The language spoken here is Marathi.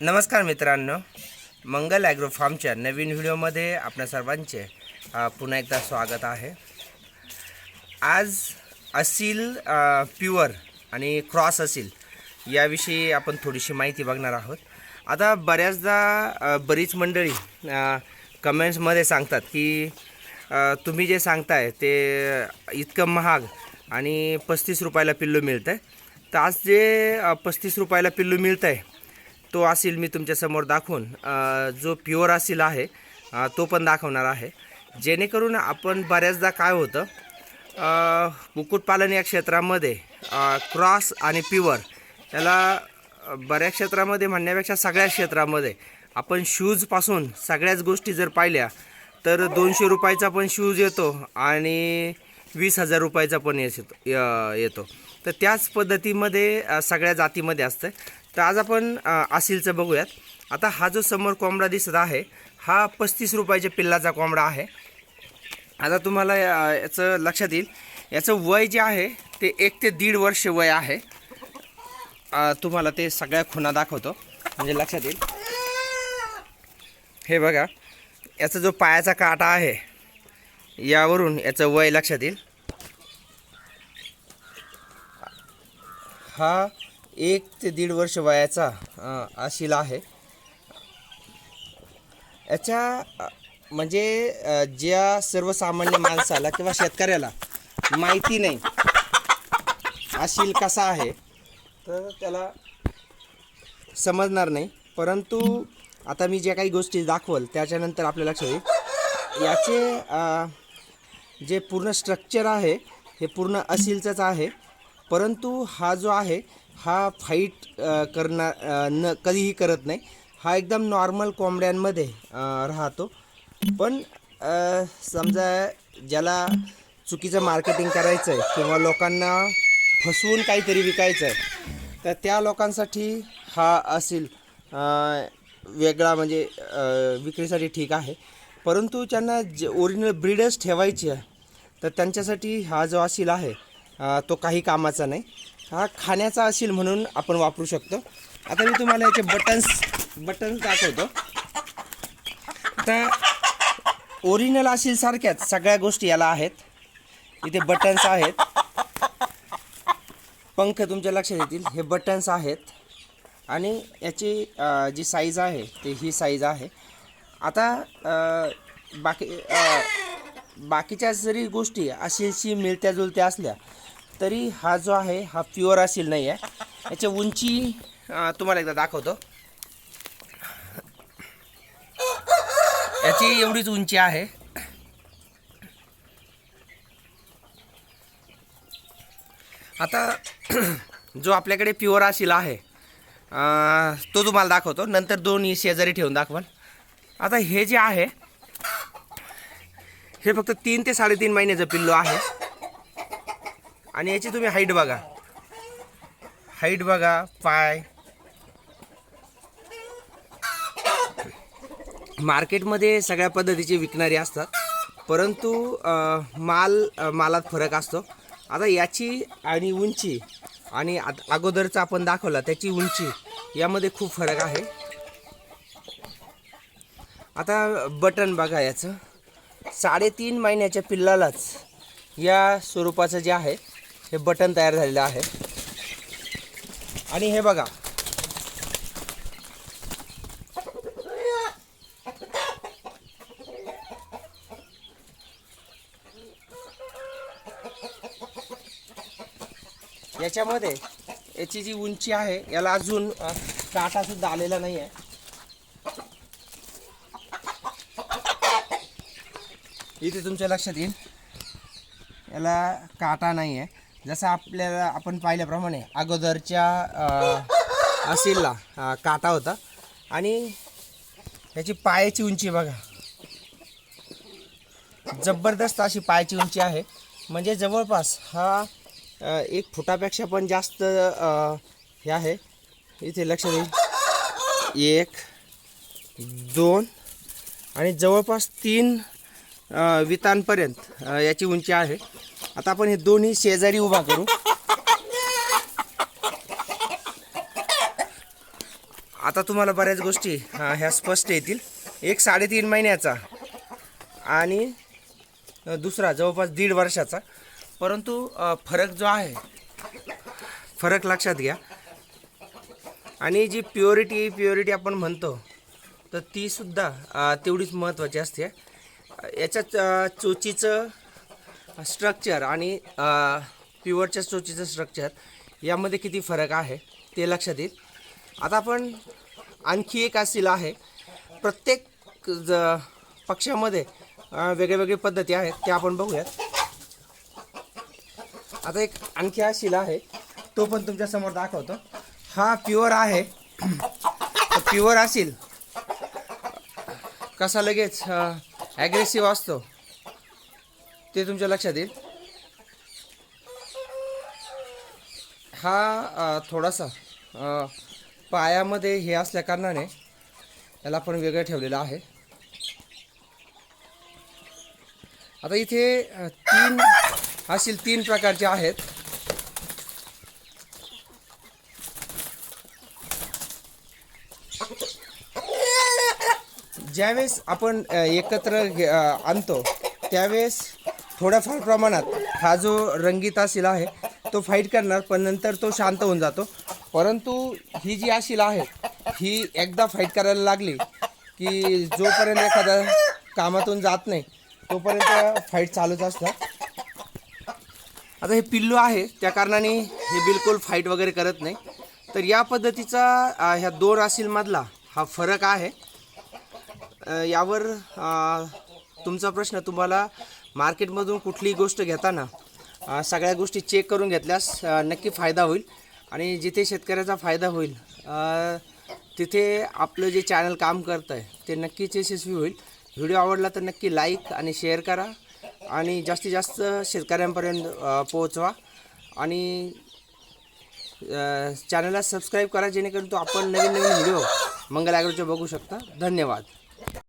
नमस्कार मित्रांनो मंगल ॲग्रो फार्मच्या नवीन व्हिडिओमध्ये आपल्या सर्वांचे पुन्हा एकदा स्वागत आहे. आज असील प्युअर आणि क्रॉस असील याविषयी आपण थोडीशी माहिती बघणार आहोत. आता बऱ्याचदा बरीच मंडळी कमेंट्समध्ये सांगतात की तुम्ही जे सांगताय ते इतकं महाग आणि पस्तीस रुपयाला पिल्लू मिळतं आहे तर आज जे पस्तीस रुपयाला पिल्लू मिळतं आहे तो असेल मी तुमच्यासमोर दाखवून. जो प्युअर असेल आहे तो पण दाखवणार आहे. जेणेकरून आपण बऱ्याचदा काय होतं कुक्कुटपालन या क्षेत्रामध्ये क्रॉस आणि प्युअर याला बऱ्याच क्षेत्रामध्ये म्हणण्यापेक्षा सगळ्याच क्षेत्रामध्ये आपण शूजपासून सगळ्याच गोष्टी जर पाहिल्या तर दोनशे रुपयाचा पण शूज येतो आणि वीस हजार रुपयाचा पण येतो येतो. तर त्याच पद्धतीमध्ये सगळ्या जातीमध्ये असतं. तर आज आपण आसिलचं बघूयात. आता हा जो समोर कोंबडा दिसत आहे हा पस्तीस रुपयाच्या पिल्लाचा कोंबडा आहे. आता तुम्हाला याचं लक्षात येईल. याचं वय जे आहे ते एक ते दीड वर्ष वय आहे. तुम्हाला ते सगळ्या खुणा दाखवतो म्हणजे लक्षात येईल. हे बघा याचा जो पायाचा काटा आहे यावरून याचं वय लक्षात येईल. हा एक ते दीड वर्ष वयाचा आशिला आहे. याच्या म्हणजे ज्या सर्वसामान्य माणसाला किंवा शेतकऱ्याला माहिती नाही आशील कसा आहे तर त्याला समजणार नाही. परंतु आता मी ज्या काही गोष्टी दाखवल त्याच्यानंतर आपल्या लक्षात येईल. याचे जे पूर्ण स्ट्रक्चर आहे हे पूर्ण असिलचंच आहे. परंतु हा जो आहे हा फाईट करणार न कधीही करत नाही. हा एकदम नॉर्मल कोंबड्यांमध्ये राहतो. पण समजा ज्याला चुकीचं मार्केटिंग करायचं आहे किंवा लोकांना फसवून काहीतरी विकायचं आहे तर त्या लोकांसाठी हा असेल वेगळा म्हणजे विक्रीसाठी ठीक आहे. परंतु त्यांना जे ओरिजिनल ब्रीडर्स ठेवायची आहे तर त्यांच्यासाठी हा जो असेल आहे तो काही कामाचा नाही. हा खाण्याचा असेल म्हणून आपण वापरू शकतो. आता मी तुम्हाला याचे बटन्स बटन्स दाखवतो. आता ओरिजिनल असेल सारख्याच सगळ्या गोष्टी याला आहेत. इथे बटन्स आहेत. पंख तुमच्या लक्षात येतील हे बटन्स आहेत. आणि याची जी साईज आहे ते ही साईज आहे. आता बाकी बाकीच्या जरी गोष्टी अशीशी मिळत्या जुळत्या असल्या तरी हा जो आहे हा प्युअर असेल नाही आहे याची उंची तुम्हाला एकदा दाखवतो. याची एवढीच उंची आहे. आता जो आपल्याकडे प्युअर असेल आहे तो तुम्हाला दाखवतो. नंतर दोन शेजारी ठेवून दाखवाल. आता हे जे आहे हे फक्त तीन ते साडेतीन महिन्याचं पिल्लू आहे. आणि याची तुम्ही हाईट बघा. हाईट बघा पाय. मार्केटमध्ये सगळ्या पद्धतीचे विकणारे असतात. परंतु माल मालात फरक असतो. आता याची आणि उंची आणि अगोदरचा आपण दाखवला त्याची उंची यामध्ये खूप फरक आहे. आता बटन बघा याचं. साडेतीन महिन्याच्या पिल्लालाच या स्वरूपाचं जे आहे हे बटन तयार झालेलं आहे. आणि हे बघा. याच्यामध्ये याची जी उंची आहे याला अजून काटा सुद्धा आलेला नाही आहे इथे तुमच्या लक्षात येईल. याला काटा नाही आहे जसं आपल्याला आपण पाहिल्याप्रमाणे अगोदरच्या अ, असीलला काटा होता. आणि याची पायाची उंची बघा. जबरदस्त अशी पायाची उंची आहे. म्हणजे जवळपास हा एक फुटापेक्षा पण जास्त हे आहे. इथे लक्ष देईल एक दोन आणि जवळपास तीन वितांपर्यंत याची उंची आहे. आता आपण हे दोन्ही शेजारी उभा करू. आता तुम्हाला बऱ्याच गोष्टी ह्या स्पष्ट येतील. एक साडेतीन महिन्याचा आणि दुसरा जवळपास दीड वर्षाचा. परंतु फरक जो आहे फरक लक्षात घ्या. आणि जी प्युरिटी प्युरिटी आपण म्हणतो तर तीसुद्धा तेवढीच महत्त्वाची असते. याच्यात चोचीचं स्ट्रक्चर आणि प्युअरच्या चोचीचं स्ट्रक्चर यामध्ये किती फरक आहे ते लक्षात येईल. आता आपण आणखी एक असील आहे. प्रत्येक ज पक्षामध्ये अ, वेगळ्या पद्धती आहेत त्या आपण बघूयात. आता एक आणखी हा शिला आहे. तो पण तुमच्यासमोर दाखवतो. हा प्युअर आहे. प्युअर असेल. कसा लगेच ॲग्रेसिव्ह असतो? ते तुमच्या लक्षात येईल. हा थोडासा पायामध्ये हे असल्याकारणाने याला आपण वेगळं ठेवलेलं आहे. आता इथे तीन असेल तीन प्रकारचे आहेत. ज्यावेळेस आपण एकत्र आणतो त्यावेळेस थोड्याफार प्रमाणात हा जो रंगीत शिला आहे तो फाईट करणार पण नंतर तो शांत होऊन जातो. परंतु ही जी अशील आहे ही एकदा फाईट करायला लागली की जोपर्यंत एखादा कामातून जात नाही तोपर्यंत फाईट चालूच असतात आता हे पिल्लू आहे त्या कारणाने हे बिलकुल फाईट वगैरे करत नाही. तर या पद्धतीचा ह्या दोन असीलमधला हा फरक आहे. यावर तुमचा प्रश्न तुम्हाला मार्केटमधून कुठलीही गोष्ट घेताना सगळ्या गोष्टी चेक करून घेतल्यास नक्की फायदा होईल. आणि जिथे शेतकऱ्याचा फायदा होईल तिथे आपलं जे चॅनल काम करतं आहे ते नक्कीच यशस्वी होईल. व्हिडिओ आवडला तर नक्की लाईक आणि शेअर करा. आणि जास्तीत जास्त शेतकऱ्यांपर्यंत पोहोचवा. आणि चॅनलला सबस्क्राईब करा जेणेकरून तो आपण नवीन नवीन व्हिडिओ मंगल ॲग्रोचे बघू शकता. धन्यवाद.